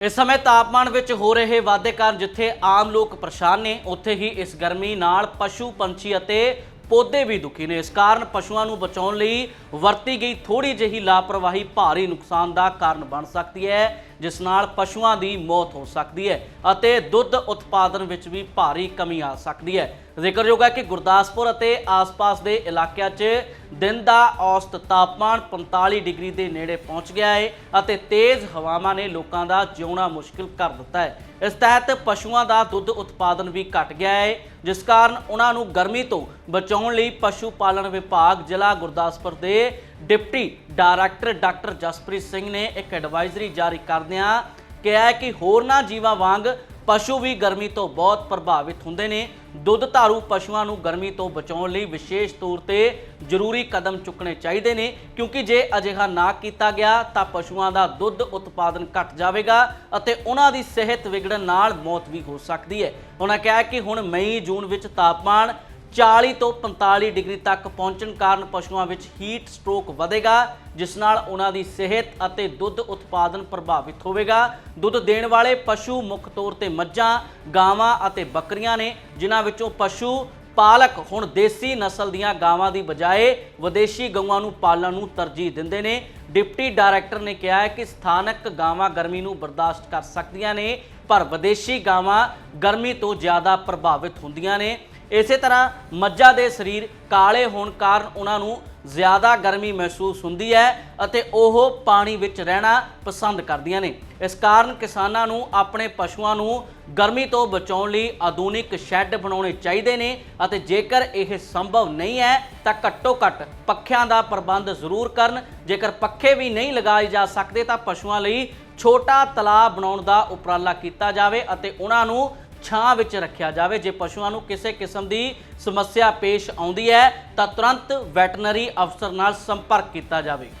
ਇਸ ਸਮੇਂ ਤਾਪਮਾਨ ਵਿੱਚ ਹੋ ਰਹੇ ਵਾਧੇ ਕਾਰਨ ਜਿੱਥੇ ਆਮ ਲੋਕ ਪਰੇਸ਼ਾਨ ਨੇ, ਉੱਥੇ ਹੀ ਇਸ ਗਰਮੀ ਨਾਲ ਪਸ਼ੂ, ਪੰਛੀ ਅਤੇ ਪੌਦੇ ਵੀ ਦੁਖੀ ਨੇ। ਇਸ ਕਾਰਨ ਪਸ਼ੂਆਂ ਨੂੰ ਬਚਾਉਣ ਲਈ ਵਰਤੀ ਗਈ ਥੋੜੀ ਜਿਹੀ ਲਾਪਰਵਾਹੀ ਭਾਰੀ ਨੁਕਸਾਨ ਦਾ ਕਾਰਨ ਬਣ ਸਕਦੀ ਹੈ। ਜਿਸ ਨਾਲ ਪਸ਼ੂਆਂ ਦੀ ਮੌਤ ਹੋ ਸਕਦੀ ਹੈ ਅਤੇ ਦੁੱਧ ਉਤਪਾਦਨ ਵਿੱਚ ਵੀ ਭਾਰੀ ਕਮੀ ਆ ਸਕਦੀ ਹੈ। ਜ਼ਿਕਰਯੋਗ ਹੈ ਕਿ ਗੁਰਦਾਸਪੁਰ ਅਤੇ ਆਸ-ਪਾਸ ਦੇ ਇਲਾਕਿਆਂ 'ਚ ਦਿਨ ਦਾ ਔਸਤ ਤਾਪਮਾਨ 45 ਡਿਗਰੀ ਦੇ ਨੇੜੇ ਪਹੁੰਚ ਗਿਆ ਹੈ ਅਤੇ ਤੇਜ਼ ਹਵਾਵਾਂ ਨੇ ਲੋਕਾਂ ਦਾ ਜਿਉਣਾ ਮੁਸ਼ਕਿਲ ਕਰ ਦਿੱਤਾ ਹੈ। ਇਸ ਤਹਿਤ ਪਸ਼ੂਆਂ ਦਾ ਦੁੱਧ ਉਤਪਾਦਨ ਵੀ ਘਟ ਗਿਆ ਹੈ, ਜਿਸ ਕਾਰਨ ਉਹਨਾਂ ਨੂੰ ਗਰਮੀ ਤੋਂ ਬਚਾਉਣ ਲਈ ਪਸ਼ੂ ਪਾਲਣ ਵਿਭਾਗ ਜ਼ਿਲ੍ਹਾ ਗੁਰਦਾਸਪੁਰ ਦੇ deputy director doctor Jaspreet Singh ਨੇ ਇੱਕ ਐਡਵਾਈਜ਼ਰੀ ਜਾਰੀ ਕਰਦਿਆਂ ਕਿਹਾ ਹੈ ਕਿ ਹੋਰਨਾਂ ਜੀਵਾਂ ਵਾਂਗ ਪਸ਼ੂ ਵੀ ਗਰਮੀ ਤੋਂ ਬਹੁਤ ਪ੍ਰਭਾਵਿਤ ਹੁੰਦੇ ਨੇ। ਦੁੱਧ ਧਾਰੂ ਪਸ਼ੂਆਂ ਨੂੰ ਗਰਮੀ ਤੋਂ ਬਚਾਉਣ ਲਈ ਵਿਸ਼ੇਸ਼ ਤੌਰ ਤੇ ਜ਼ਰੂਰੀ ਕਦਮ ਚੁੱਕਣੇ ਚਾਹੀਦੇ ਨੇ, ਕਿਉਂਕਿ ਜੇ ਅਜਿਹਾ ਨਾ ਕੀਤਾ ਗਿਆ ਤਾਂ ਪਸ਼ੂਆਂ ਦਾ ਦੁੱਧ ਉਤਪਾਦਨ ਘਟ ਜਾਵੇਗਾ ਅਤੇ ਉਹਨਾਂ ਦੀ ਸਿਹਤ ਵਿਗੜਨ ਨਾਲ ਮੌਤ ਵੀ ਹੋ ਸਕਦੀ ਹੈ। ਉਹਨਾਂ ਕਿਹਾ ਕਿ ਹੁਣ ਮਈ ਜੂਨ ਵਿੱਚ ਤਾਪਮਾਨ 40 ਤੋਂ 45 ਡਿਗਰੀ ਤੱਕ ਪਹੁੰਚਣ ਕਾਰਨ ਪਸ਼ੂਆਂ ਵਿੱਚ ਹੀਟ ਸਟ੍ਰੋਕ ਵਧੇਗਾ, ਜਿਸ ਨਾਲ ਉਹਨਾਂ ਦੀ ਸਿਹਤ ਅਤੇ ਦੁੱਧ ਉਤਪਾਦਨ ਪ੍ਰਭਾਵਿਤ ਹੋਵੇਗਾ। ਦੁੱਧ ਦੇਣ ਵਾਲੇ ਪਸ਼ੂ ਮੁੱਖ ਤੌਰ ਤੇ ਮੱਝਾਂ, ਗਾਵਾਂ ਅਤੇ ਬੱਕਰੀਆਂ ਨੇ, ਜਿਨ੍ਹਾਂ ਵਿੱਚੋਂ ਪਸ਼ੂ ਪਾਲਕ ਹੁਣ ਦੇਸੀ ਨਸਲ ਦੀਆਂ ਗਾਵਾਂ ਦੀ ਬਜਾਏ ਵਿਦੇਸ਼ੀ ਗਊਆਂ ਨੂੰ ਪਾਲਣ ਨੂੰ ਤਰਜੀਹ ਦਿੰਦੇ ਨੇ। ਡਿਪਟੀ ਡਾਇਰੈਕਟਰ ਨੇ ਕਿਹਾ ਹੈ ਕਿ ਸਥਾਨਕ ਗਾਵਾਂ ਗਰਮੀ ਨੂੰ ਬਰਦਾਸ਼ਤ ਕਰ ਸਕਦੀਆਂ ਨੇ, ਪਰ ਵਿਦੇਸ਼ੀ ਗਾਵਾਂ ਗਰਮੀ ਤੋਂ ਜ਼ਿਆਦਾ ਪ੍ਰਭਾਵਿਤ ਹੁੰਦੀਆਂ ਨੇ। ਇਸੇ ਤਰ੍ਹਾਂ ਮੱਝਾਂ ਦੇ ਸਰੀਰ ਕਾਲੇ ਹੋਣ ਕਾਰਨ ਉਹਨਾਂ ਨੂੰ ਜ਼ਿਆਦਾ ਗਰਮੀ ਮਹਿਸੂਸ ਹੁੰਦੀ ਹੈ ਅਤੇ ਉਹ ਪਾਣੀ ਵਿੱਚ ਰਹਿਣਾ ਪਸੰਦ ਕਰਦੀਆਂ ਨੇ। ਇਸ ਕਾਰਨ ਕਿਸਾਨਾਂ ਨੂੰ ਆਪਣੇ ਪਸ਼ੂਆਂ ਨੂੰ ਗਰਮੀ ਤੋਂ ਬਚਾਉਣ ਲਈ ਆਧੁਨਿਕ ਸ਼ੈੱਡ ਬਣਾਉਣੇ ਚਾਹੀਦੇ ਨੇ ਅਤੇ ਜੇਕਰ ਇਹ ਸੰਭਵ ਨਹੀਂ ਹੈ ਤਾਂ ਘੱਟੋ ਘੱਟ ਪੱਖਿਆਂ ਦਾ ਪ੍ਰਬੰਧ ਜ਼ਰੂਰ ਕਰਨ। ਜੇਕਰ ਪੱਖੇ ਵੀ ਨਹੀਂ ਲਗਾਏ ਜਾ ਸਕਦੇ ਤਾਂ ਪਸ਼ੂਆਂ ਲਈ ਛੋਟਾ ਤਲਾਬ ਬਣਾਉਣ ਦਾ ਉਪਰਾਲਾ ਕੀਤਾ ਜਾਵੇ ਅਤੇ ਉਹਨਾਂ ਨੂੰ ਛਾਂ ਵਿੱਚ ਰੱਖਿਆ ਜਾਵੇ। ਜੇ ਪਸ਼ੂਆਂ ਨੂੰ ਕਿਸੇ ਕਿਸਮ ਦੀ ਸਮੱਸਿਆ ਪੇਸ਼ ਆਉਂਦੀ ਹੈ, ਤਾਂ ਤੁਰੰਤ ਵੈਟਰਨਰੀ ਅਫਸਰ ਨਾਲ ਸੰਪਰਕ ਕੀਤਾ ਜਾਵੇ।